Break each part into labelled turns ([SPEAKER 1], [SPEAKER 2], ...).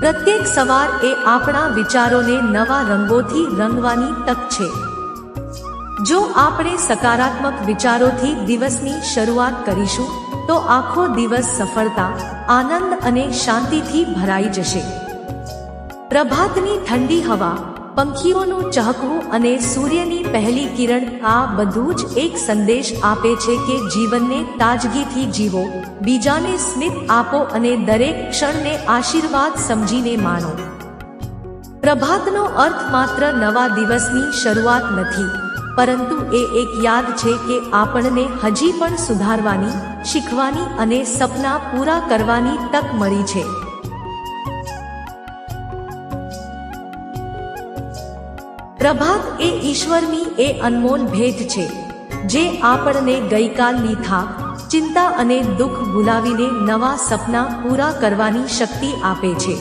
[SPEAKER 1] પ્રત્યેક સવાર એ આપણા વિચારોને નવા રંગોથી રંગવાની તક છે. જો આપણે સકારાત્મક વિચારોથી દિવસની શરૂઆત કરીશું, તો આખો દિવસ સફળતા, આનંદ અને શાંતિથી ભરાઈ જશે. પ્રભાતની ઠંડી હવા પંખીઓનું ચહકવું અને સૂર્યની પહેલી કિરણ આ બધું જ એક સંદેશ આપે છે કે જીવનને તાજગીથી જીવો, બીજાને સ્મિત આપો અને દરેક ક્ષણને આશીર્વાદ સમજીને માણો. પ્રભાતનો અર્થ માત્ર નવા દિવસની શરૂઆત નથી, પરંતુ એ એક યાદ છે કે આપણને હજી પણ સુધારવાની, શીખવાની અને સપના પૂરા કરવાની તક મળી છે. પ્રભાત એ ઈશ્વરની એ અનમોલ ભેટ છે, જે આપણને ગઈકાલની થાક, ચિંતા અને દુઃખ ભૂલાવીને નવા સપના પૂરા કરવાની શક્તિ આપે છે.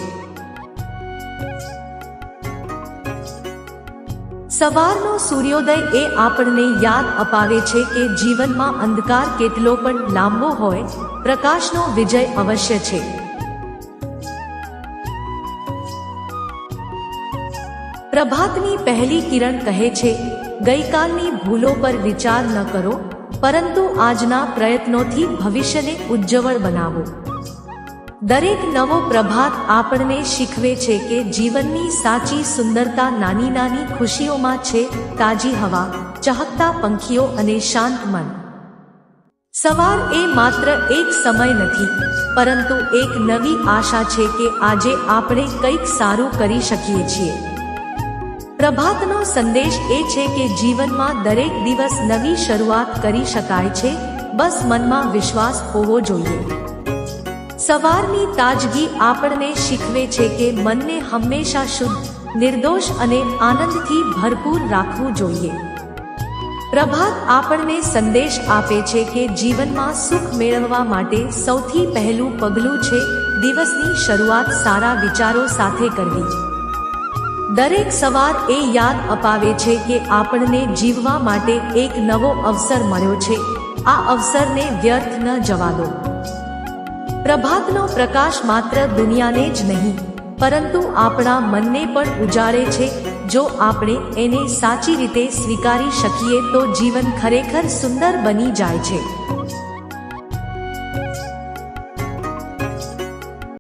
[SPEAKER 1] સવારનો સૂર્યોદય એ આપણને યાદ અપાવે છે કે જીવનમાં અંધકાર કેટલો પણ લાંબો હોય, પ્રકાશનો વિજય અવશ્ય છે. પ્રભાતની પહેલી કિરણ કહે છે, ગઈકાલની ભૂલો પર વિચાર ન કરો, પરંતુ આજના પ્રયત્નોથી ભવિષ્યને ઉજ્જવળ બનાવો. દરેક નવો પ્રભાત આપણને શીખવે છે કે જીવનની સાચી સુંદરતા નાની નાની ખુશીઓમાં છે, તાજી હવા, ચહકતા પંખીઓ અને શાંત મન. સવાર એ માત્ર એક સમય નથી, પરંતુ એક નવી આશા છે કે આજે આપણે કંઈક સારું કરી શકીએ છીએ. પ્રભાતનો સંદેશ એ છે કે જીવનમાં દરેક દિવસ નવી શરૂઆત કરી શકાય છે. બસ મનમાં વિશ્વાસ હોવો જોઈએ. સવારની તાજગી આપણને શીખવે છે કે મનને હંમેશા શુદ્ધ, નિર્દોષ અને આનંદથી ભરપૂર રાખવું જોઈએ. પ્રભાત આપણને સંદેશ આપે છે કે જીવનમાં સુખ મેળવવા માટે સૌથી પહેલું પગલું છે દિવસની શરૂઆત સારા વિચારો સાથે કરવી. દરેક સવાર એ યાદ અપાવે છે કે આપણને જીવવા માટે એક નવો અવસર મળ્યો છે. આ અવસરને વ્યર્થ ન જવા દો. પ્રભાતનો પ્રકાશ માત્ર દુનિયાને જ નહીં, પરંતુ આપણા મનને પણ ઉજાળે છે. જો આપણે એને સાચી રીતે સ્વીકારી શકીએ તો જીવન ખરેખર સુંદર બની જાય છે.